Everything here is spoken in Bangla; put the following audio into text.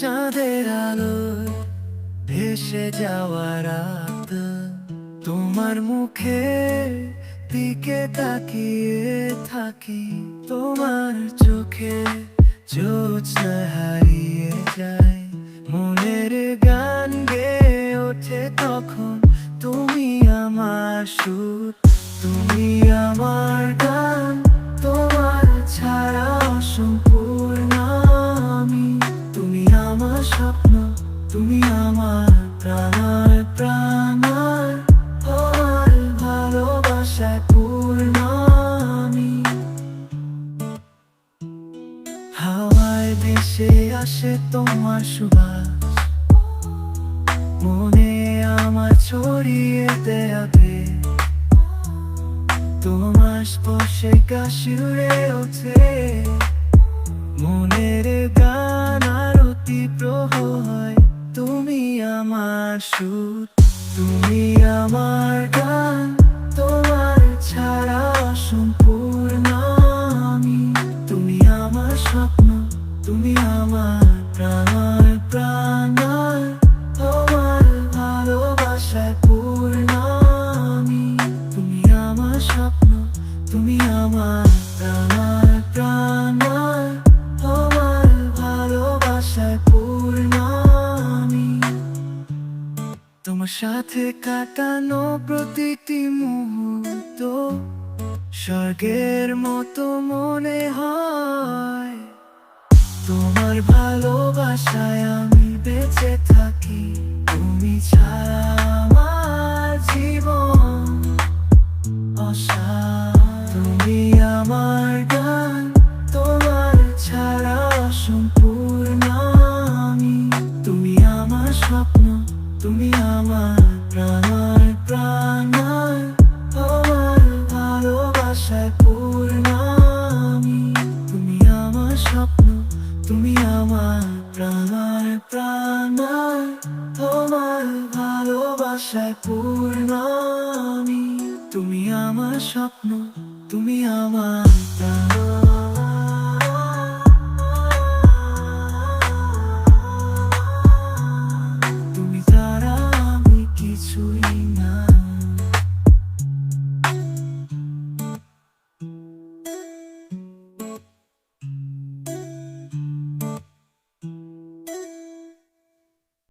চাঁদের আলো ভেসে যাওয়া রাত, তোমার মুখে দিকে তাকিয়ে থাকি, তোমার চোখে জোৎস্না হারিয়ে যায়। মনের গান গেয়ে ওঠে তখন তুমি আমার সুর। আমার প্রাণার প্রাণার আমার ভালোবাসায় পূর্ণ আমি। হাওয়ায় ভেসে আসে তোমার সুবাস, মনে আমার ছড়িয়ে দেয়াবে তোমার স্পর্শে কাশিউরে ওঠে, মনের সুর তুমি আমার সাথে কাটানো প্রতিটি মুহূর্ত স্বর্গের মতো মনে হয়। তোমার ভালোবাসায় আমি বেঁচে থাকি। তুমি তুমি আমার প্রাণ প্রাণ তোমার ভালোবাসায় পূর্ণ আমি। তুমি আমার স্বপ্ন তুমি আমার